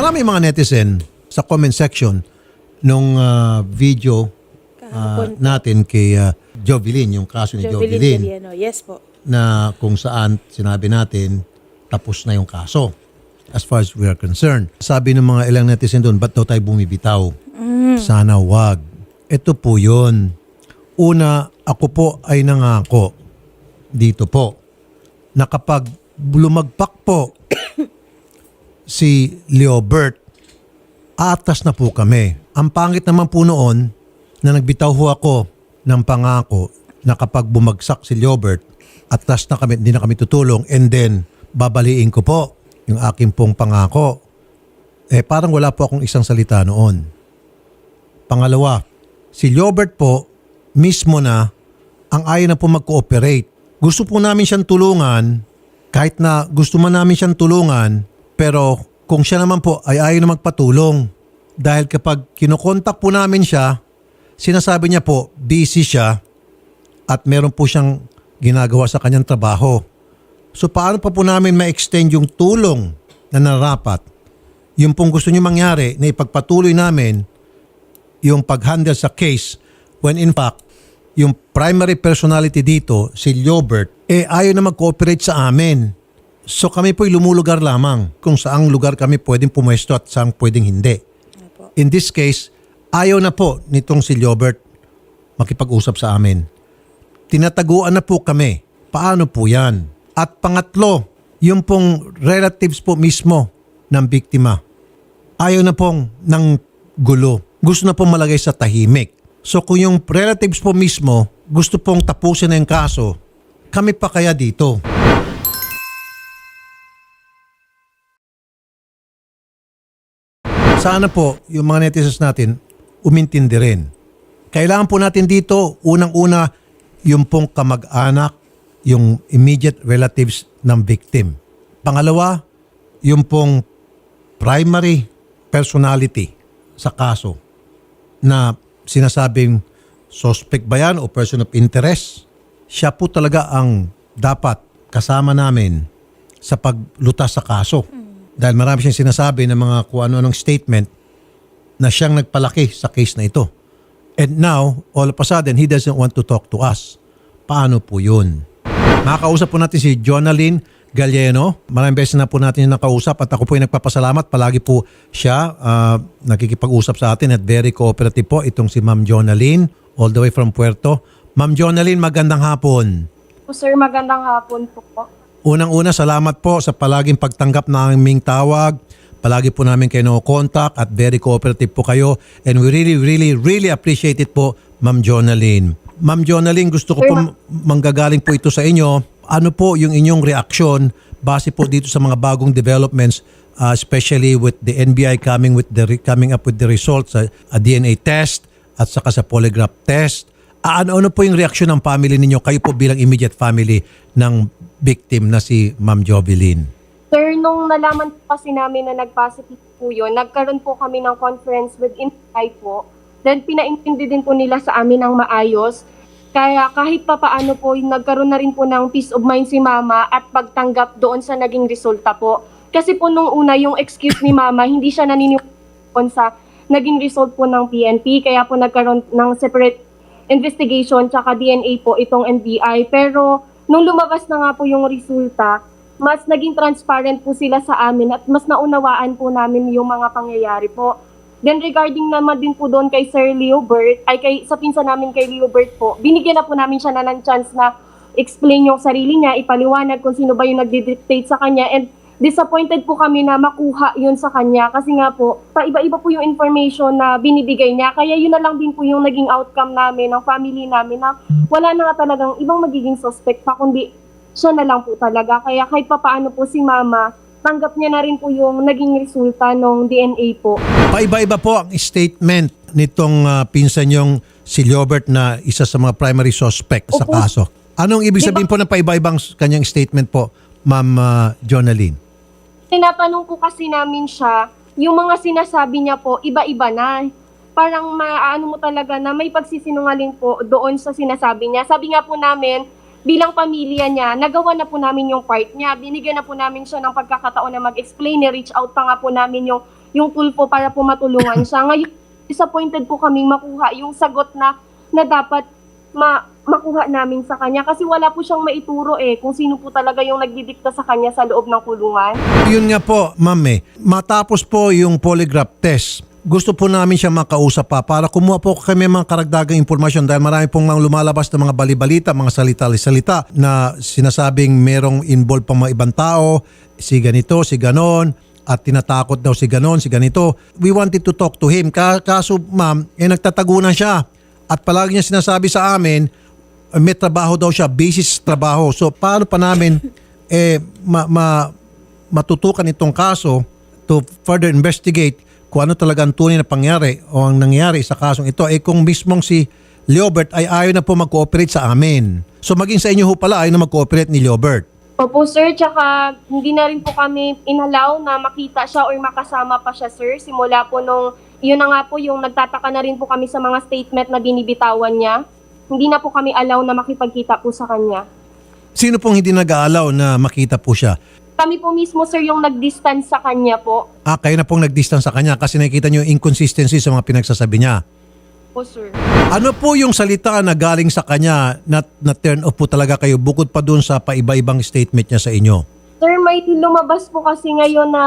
Marami mga netizen sa comment section nung ah, video ah, Kahapon. natin kay uh, Jovelyn, yung kaso ni Jovelyn Jovelyn, Galiano. Yes po. na kung saan sinabi natin tapos na yung kaso as far as we are concerned. Sabi ng mga ilang netizen doon, ba't daw tayo bumibitaw? Sana wag. Ito po yun. Una, ako po ay nangako dito po na kapag lumagpak po si Leobert, atas na po kami. Ang pangit naman po noon na nagbitaw ho ako ng pangako na kapag bumagsak si Leobert, atas na kami, hindi na kami tutulong and then babaliin ko po yung aking pong pangako. Eh parang wala po akong isang salita noon. Pangalawa, si Leobert po mismo na ang ayaw na po mag-cooperate. Gusto po namin siyang tulungan kahit na gusto man namin siyang tulungan pero kung siya naman po ay ayaw na magpatulong. Dahil kapag kinokontak po namin siya, sinasabi niya po busy siya at meron po siyang ginagawa sa kanyang trabaho. So paano pa po namin ma-extend yung tulong na narapat? Yung pong gusto niyo mangyari na ipagpatuloy namin yung pag-handle sa case when in fact yung primary personality dito, si Liobert, eh ayaw na mag-cooperate sa amin. So kami po'y lumulugar lamang kung saang lugar kami pwedeng pumwesto at saang pwedeng hindi. Opo. In this case, ayaw na po nitong si Liobert makipag-usap sa amin. Tinataguan na po kami. Paano po yan? At pangatlo, yung pong relatives po mismo ng biktima. Ayaw na pong ng gulo. Gusto na pong malagay sa tahimik. So kung yung relatives po mismo gusto pong tapusin na yung kaso, kami pa kaya dito? Sana po yung mga netizens natin umintindi rin. Kailangan po natin dito, unang-una, yung pong kamag-anak, yung immediate relatives ng victim. Pangalawa, yung pong primary personality sa kaso na sinasabing suspect ba yan o person of interest, siya po talaga ang dapat kasama namin sa paglutas sa kaso. Dahil marami siyang sinasabi ng mga kung ano-anong statement na siyang nagpalaki sa case na ito. And now, all of a sudden, he doesn't want to talk to us. Paano po yun? Makakausap po natin si Jonalyn Galieno. Maraming beses na po natin yung nakausap at ako po ay nagpapasalamat. Palagi po siya ah, nakikipag-usap sa atin at very cooperative po itong si Ma'am Jonalyn all the way from Puerto. Ma'am Jonalyn, magandang hapon. Po, sir, magandang hapon po. Unang-una, salamat po sa palaging pagtanggap ng aming tawag. Palagi po namin kayo contact at very cooperative po kayo. And we really, really, really appreciate it po, Ma'am Jonalyn. Ma'am Jonalyn, gusto ko po manggagaling po ito sa inyo. Ano po yung inyong reaksyon base po dito sa mga bagong developments uh, especially with the NBI coming with the coming up with the results sa a DNA test at saka sa polygraph test. Ah, Ano-ano po yung reaksyon ng family ninyo? Kayo po bilang immediate family ng victim na si Ma'am Jovelyn. Sir, nung nalaman po kasi namin na nag-positive po yun, nagkaroon po kami ng conference with NBI po. Then pinaintindi din po nila sa amin ng maayos. Kaya kahit pa paano po, nagkaroon na rin po ng peace of mind si mama at pagtanggap doon sa naging resulta po. Kasi po nung una, yung excuse ni mama, hindi siya naniniwala sa naging result po ng PNP. Kaya po nagkaroon ng separate investigation tsaka DNA po itong NBI. Pero nung lumabas na nga po yung resulta, mas naging transparent po sila sa amin at mas naunawaan po namin yung mga pangyayari po. Then regarding naman din po doon kay Sir Leobert, ay kay, sa pinsa namin kay Leobert po, binigyan na po namin siya na ng chance na explain yung sarili niya, ipaliwanag kung sino ba yung nagdi-dictate sa kanya and disappointed po kami na makuha yun sa kanya kasi nga po, paiba-iba po yung information na binibigay niya. Kaya yun na lang din po yung naging outcome namin, ng family namin na wala na nga talagang ibang magiging suspect pa kundi siya na lang po talaga. Kaya kahit pa paano po si mama, tanggap niya na rin po yung naging resulta ng DNA po. Paiba-iba po ang statement nitong ah, pinsan yung si Liobert na isa sa mga primary suspect sa Opo. kaso. Anong ibig sabihin po ng paiba-ibang kanyang statement po, Ma'am uh, Jonalyn? Tinatanong po kasi namin siya, yung mga sinasabi niya po, iba-iba na. Parang maano mo talaga na may pagsisinungaling po doon sa sinasabi niya. Sabi nga po namin, bilang pamilya niya, nagawa na po namin yung part niya. Binigyan na po namin siya ng pagkakataon na mag-explain. Ni-reach out pa nga po namin yung yung tulpo para po matulungan siya. Ngayon, disappointed po kaming makuha yung sagot na, na dapat ma, makuha namin sa kanya kasi wala po siyang maituro eh kung sino po talaga yung nagdidikta sa kanya sa loob ng kulungan. Yun nga po, ma'am eh. Matapos po yung polygraph test, gusto po namin siya makausap pa para kumuha po kami mga karagdagang impormasyon dahil marami pong mga lumalabas na mga balibalita, mga salita-salita na sinasabing merong involved pang mga ibang tao, si ganito, si ganon, at tinatakot daw si ganon, si ganito. We wanted to talk to him. Ka- Kaso ma'am, eh nagtatagunan siya. At palagi niya sinasabi sa amin, may trabaho daw siya, basis trabaho. So paano pa namin eh ma, ma- matutukan itong kaso to further investigate kung ano talaga ang tunay na pangyari o ang nangyari sa kasong ito. Eh kung mismong si Leobert ay ayaw na po mag-cooperate sa amin. So maging sa inyo ho pala ayaw na mag-cooperate ni Leobert. Opo sir, tsaka hindi na rin po kami inalaw na makita siya or makasama pa siya sir. Simula po nung, yun na nga po yung nagtataka na rin po kami sa mga statement na binibitawan niya. Hindi na po kami allow na makipagkita po sa kanya. Sino pong hindi nag-aalaw na makita po siya? Kami po mismo sir yung nag-distance sa kanya po. Ah, kayo na pong nag-distance sa kanya kasi nakikita niyo yung inconsistency sa mga pinagsasabi niya. Po sir. Ano po yung salita na galing sa kanya na, na turn off po talaga kayo bukod pa dun sa paiba-ibang statement niya sa inyo? Sir, may lumabas po kasi ngayon na,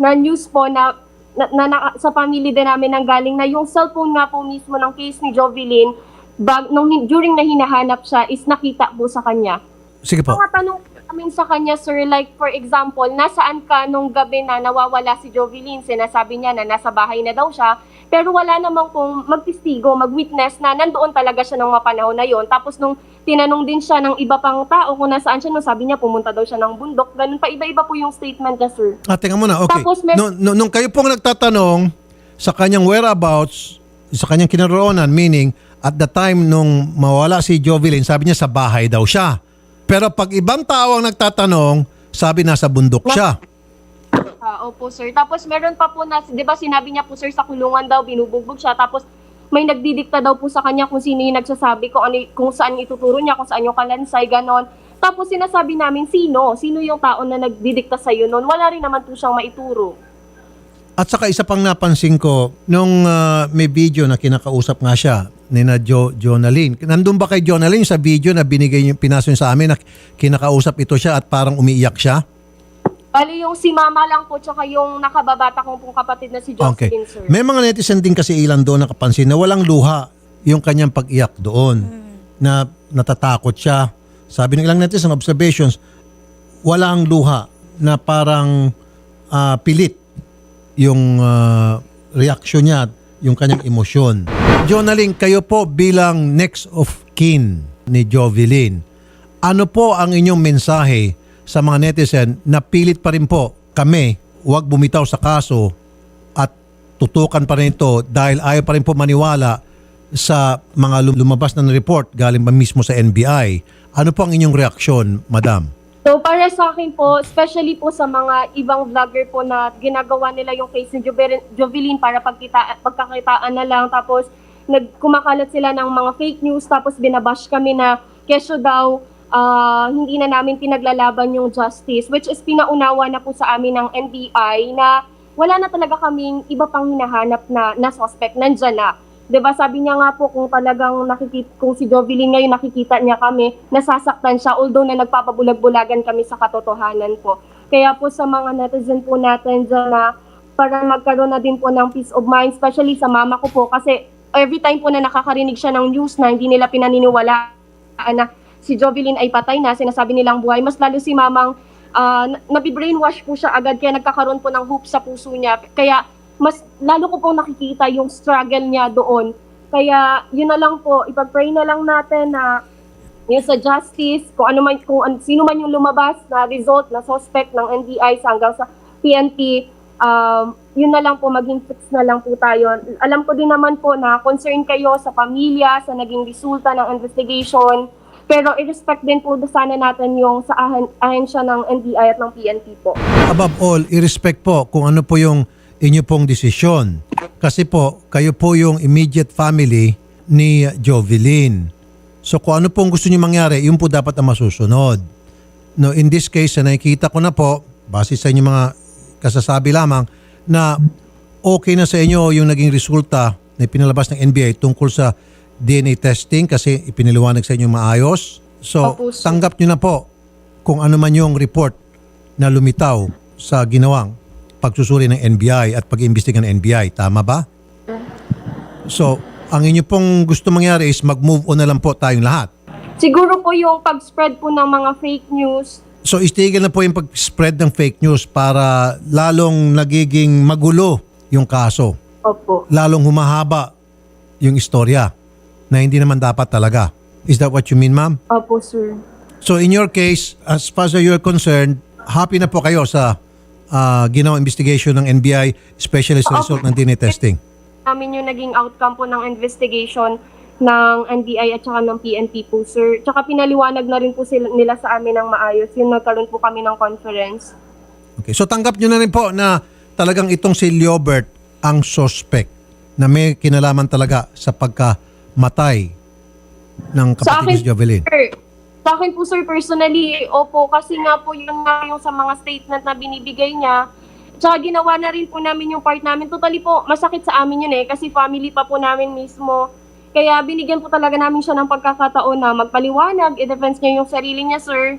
na news po na, na, na, na- sa family din namin nang galing na yung cellphone nga po mismo ng case ni Jovelyn bag, nung, during na hinahanap siya is nakita po sa kanya. Sige po. Mga tanong namin sa kanya, sir, like for example, nasaan ka nung gabi na nawawala si Jovelyn? Sinasabi niya na nasa bahay na daw siya. Pero wala namang kung magtistigo, mag-witness na nandoon talaga siya ng mga panahon na yon. Tapos nung tinanong din siya ng iba pang tao kung nasaan siya, nung sabi niya pumunta daw siya ng bundok. Ganun pa, iba-iba po yung statement niya, sir. Ah, tingnan mo na. Okay. Tapos may- Nung- nung- nung kayo pong nagtatanong sa kanyang whereabouts, sa kanyang kinaroonan, meaning at the time nung mawala si Jovelyn, sabi niya sa bahay daw siya. Pero pag ibang tao ang nagtatanong, sabi nasa bundok siya. Ah, opo, sir. Tapos meron pa po na, di ba sinabi niya po, sir, sa kulungan daw, binubugbog siya. Tapos may nagdidikta daw po sa kanya kung sino yung nagsasabi, kung, ano, kung saan ituturo niya, kung saan yung kalansay, ganon. Tapos sinasabi namin, sino? Sino yung tao na nagdidikta sa'yo noon? Wala rin naman po siyang maituro. At saka isa pang napansin ko, nung ah, may video na kinakausap nga siya ni na jo, Jonalyn. Nandun ba kay Jonalyn sa video na binigay niyo, pinaso niyo sa amin na kinakausap ito siya at parang umiiyak siya? Bali yung si mama lang po, tsaka yung nakababata kong pong kapatid na si Okay. Jocelyn, sir. May mga netizen din kasi ilan doon nakapansin na walang luha yung kanyang pag-iyak doon. Na natatakot siya. Sabi ng ilang netizen observations, walang luha na parang ah, pilit yung ah, reaction niya, yung kanyang emosyon. Jonaling, kayo po bilang next of kin ni Jovelyn, ano po ang inyong mensahe sa mga netizen na pilit pa rin po kami, huwag bumitaw sa kaso at tutukan pa rin ito dahil ayaw pa rin po maniwala sa mga lum- lumabas na report galing ba mismo sa NBI. Ano po ang inyong reaksyon, madam? So para sa akin po, especially po sa mga ibang vlogger po na ginagawa nila yung case ni Jovelyn para pagkita, pagkakitaan na lang tapos nagkumakalat sila ng mga fake news tapos binabash kami na kesyo daw ah, hindi na namin pinaglalaban yung justice which is pinaunawa na po sa amin ng NBI na wala na talaga kaming iba pang hinahanap na, na suspect, nandyan na. 'Di ba sabi niya nga po kung talagang nakikita kung si Jovelyn ngayon nakikita niya kami, nasasaktan siya although na nagpapabulag-bulagan kami sa katotohanan po. Kaya po sa mga netizen po natin dyan na para magkaroon na din po ng peace of mind, especially sa mama ko po kasi every time po na nakakarinig siya ng news na hindi nila pinaniniwalaan na si Jovelyn ay patay na, sinasabi nilang buhay, mas lalo si mamang uh, nabibrainwash po siya agad kaya nagkakaroon po ng hope sa puso niya. Kaya mas lalo ko pong nakikita yung struggle niya doon. Kaya yun na lang po, ipag-pray na lang natin na yung sa justice, kung ano man, kung sino man yung lumabas na result na suspect ng NBI hanggang sa PNP, um, yun na lang po, maging fix na lang po tayo. Alam ko din naman po na concern kayo sa pamilya, sa naging resulta ng investigation, pero i-respect din po sana natin yung sa ahen- ahensya ng NBI at ng PNP po. Above all, i-respect po kung ano po yung inyo pong desisyon. Kasi po, kayo po yung immediate family ni Jovelyn. So kung ano pong gusto niyo mangyari, yun po dapat ang masusunod. No, in this case, na nakikita ko na po, base sa inyong mga kasasabi lamang, na okay na sa inyo yung naging resulta na pinalabas ng NBI tungkol sa DNA testing kasi ipiniliwanag sa inyo maayos. So, Opo, sir. tanggap nyo na po kung ano man yung report na lumitaw sa ginawang pagsusuri ng NBI at pag-iimbestiga ng NBI. Tama ba? So, ang inyo pong gusto mangyari is mag-move on na lang po tayong lahat. Siguro po yung pag-spread po ng mga fake news, So, istigil na po yung pag-spread ng fake news para lalong nagiging magulo yung kaso. opo. Lalong humahaba yung istorya na hindi naman dapat talaga. Is that what you mean, ma'am? Opo, sir. So, in your case, as far as you're concerned, happy na po kayo sa uh, ginawang investigation ng NBI, especially sa result ng DNA testing. namin yung naging outcome po ng investigation ng NBI at saka ng PNP po, sir. Tsaka pinaliwanag na rin po sila, nila sa amin ng maayos. Yung nagkaroon po kami ng conference. Okay. So tanggap nyo na rin po na talagang itong si Liobert ang suspect na may kinalaman talaga sa pagkamatay ng kapatid ni si Jovelyn. Sir, sa akin po, sir, personally, opo, kasi nga po yun nga yung sa mga statement na binibigay niya. Tsaka ginawa na rin po namin yung part namin. Totally po, masakit sa amin yun eh, kasi family pa po namin mismo. Kaya binigyan po talaga namin siya ng pagkakataon na magpaliwanag, i-defense niya yung sarili niya, sir.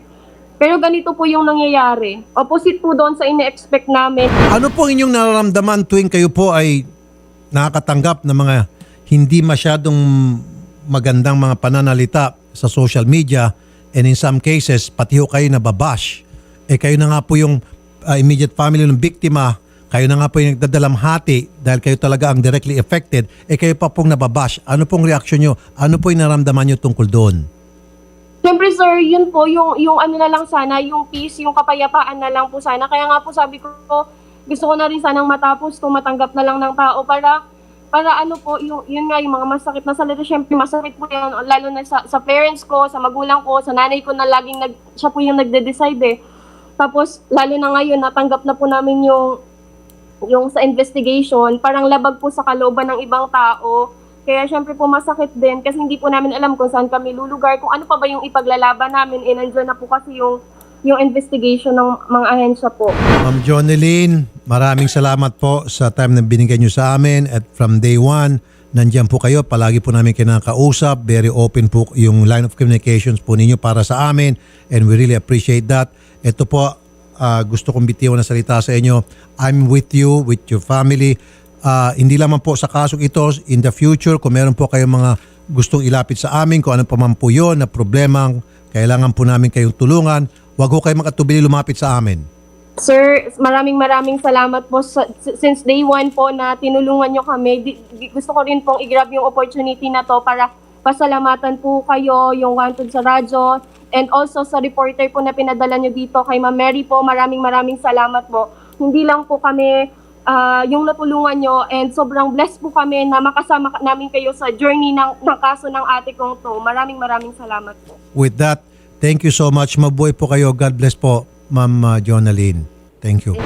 Pero ganito po yung nangyayari. Opposite po doon sa ine-expect namin. Ano po inyong nararamdaman tuwing kayo po ay nakakatanggap ng mga hindi masyadong magandang mga pananalita sa social media and in some cases pati ho kayo nababash. Eh kayo na nga po yung uh, immediate family ng biktima, kayo na nga po yung nagdadalamhati dahil kayo talaga ang directly affected, eh kayo pa pong nababash. Ano pong reaksyon nyo? Ano po yung naramdaman nyo tungkol doon? Siyempre sir, yun po, yung, yung ano na lang sana, yung peace, yung kapayapaan na lang po sana. Kaya nga po sabi ko, gusto ko na rin sanang matapos to, matanggap na lang ng tao para para ano po, yung, yun nga, yung mga masakit na salita, syempre masakit po yun, lalo na sa, sa parents ko, sa magulang ko, sa nanay ko na laging nag, siya po yung nagde-decide eh. Tapos, lalo na ngayon, natanggap na po namin yung, yung sa investigation, parang labag po sa kalooban ng ibang tao. Kaya syempre po masakit din kasi hindi po namin alam kung saan kami lulugar, kung ano pa ba yung ipaglalaban namin. Eh, nandyan na po kasi yung, yung investigation ng mga ahensya po. Ma'am Jonelyn, maraming salamat po sa time na binigay nyo sa amin at from day one, nandyan po kayo. Palagi po namin kinakausap. Very open po yung line of communications po ninyo para sa amin and we really appreciate that. Ito po, ah, gusto kong bitiwan na salita sa inyo. I'm with you, with your family. Ah, hindi lamang po sa kasong ito, in the future, kung meron po kayong mga gustong ilapit sa amin, kung ano pa man po yun na problema, kailangan po namin kayong tulungan, wag ho kayo makatubili lumapit sa amin. Sir, maraming maraming salamat po sa, since day one po na tinulungan nyo kami. Di, di- gusto ko rin pong i-grab yung opportunity na to para pasalamatan po kayo, yung Wanted sa radyo, and also sa reporter po na pinadala nyo dito kay Ma'am Mary po. Maraming maraming salamat po. Hindi lang po kami ah, yung natulungan nyo and sobrang blessed po kami na makasama ka- namin kayo sa journey ng, ng kaso ng ate kong to. Maraming maraming salamat po. With that, thank you so much. Mabuhay po kayo. God bless po, Ma'am uh, Jonalyn. Thank you.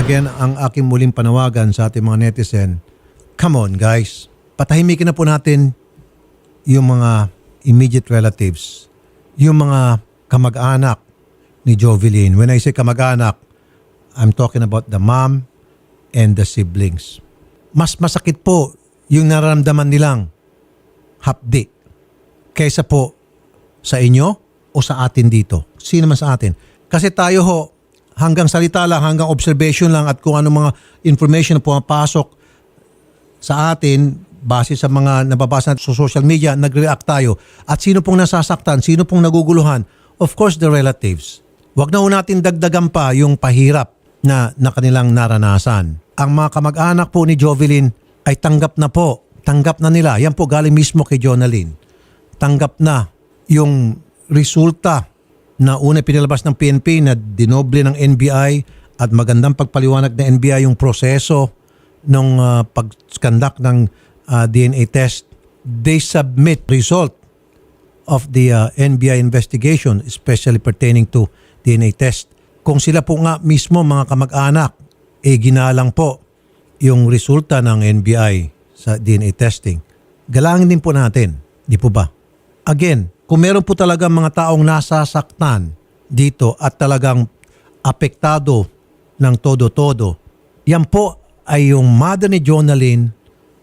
Again, ang aking muling panawagan sa ating mga netizen, come on guys, patahimikin na po natin yung mga immediate relatives, yung mga kamag-anak ni Jovelyn. When I say kamag-anak, I'm talking about the mom and the siblings. Mas masakit po yung nararamdaman nilang hapdi kaysa po sa inyo o sa atin dito. Sino man sa atin. Kasi tayo ho, hanggang salita lang, hanggang observation lang at kung ano mga information na pumapasok sa atin base sa mga nababasa sa social media, nagre-react tayo. At sino pong nasasaktan, sino pong naguguluhan? Of course, the relatives. Huwag na ho natin dagdagan pa yung pahirap na, na kanilang naranasan. Ang mga kamag-anak po ni Jovelyn ay tanggap na po. Tanggap na nila. Yan po galing mismo kay Jonalyn. Tanggap na yung resulta na una pinilabas ng PNP na dinoble ng NBI at magandang pagpaliwanag ng NBI yung proseso ng uh, pag-conduct ng uh, DNA test. They submit result of the uh, NBI investigation, especially pertaining to DNA test. Kung sila po nga mismo mga kamag-anak, eh ginalang po yung resulta ng NBI sa DNA testing. Galangin din po natin, di po ba? Again, kung meron po talaga mga taong nasasaktan dito at talagang apektado ng todo-todo. Yan po ay yung mother ni Jonalyn,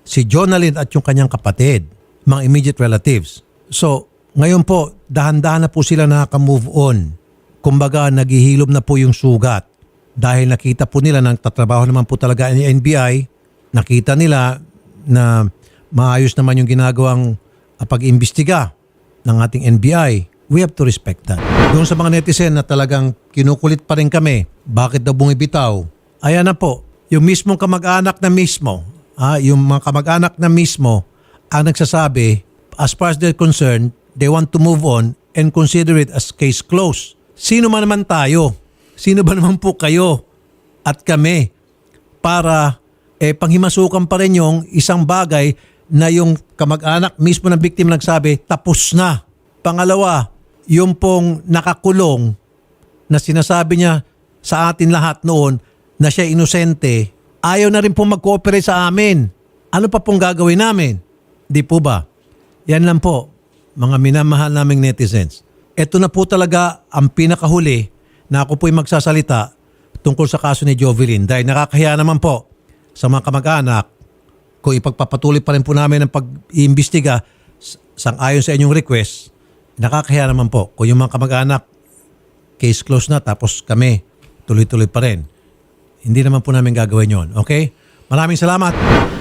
si Jonalyn at yung kanyang kapatid, mga immediate relatives. So, ngayon po, dahan-dahan na po sila nakaka-move on. Kumbaga, naghihilom na po yung sugat. Dahil nakita po nila nang tatrabaho naman po talaga ang NBI, nakita nila na maayos naman yung ginagawang ah, pag-imbestiga ng ating NBI. We have to respect that. Doon sa mga netizen na talagang kinukulit pa rin kami, bakit daw bumibitaw? Ayan na po, yung mismong kamag-anak na mismo, ah, yung mga kamag-anak na mismo ang nagsasabi, as far as they're concerned, they want to move on and consider it as case closed. Sino man naman tayo? Sino ba naman po kayo at kami para eh, panghimasukan pa rin yung isang bagay na yung kamag-anak mismo ng biktima nagsabi, tapos na. Pangalawa, yung pong nakakulong na sinasabi niya sa atin lahat noon na siya inosente, ayaw na rin pong mag-cooperate sa amin. Ano pa pong gagawin namin? Di po ba? Yan lang po, mga minamahal naming netizens. Ito na po talaga ang pinakahuli na ako po'y magsasalita tungkol sa kaso ni Jovelyn dahil nakakahiya naman po sa mga kamag-anak kung ipagpapatuloy pa rin po namin ang pag-iimbestiga sang-ayon sa inyong request, nakakahiya naman po kung yung mga kamag-anak case closed na tapos kami tuloy-tuloy pa rin. Hindi naman po namin gagawin yon. Okay? Maraming salamat.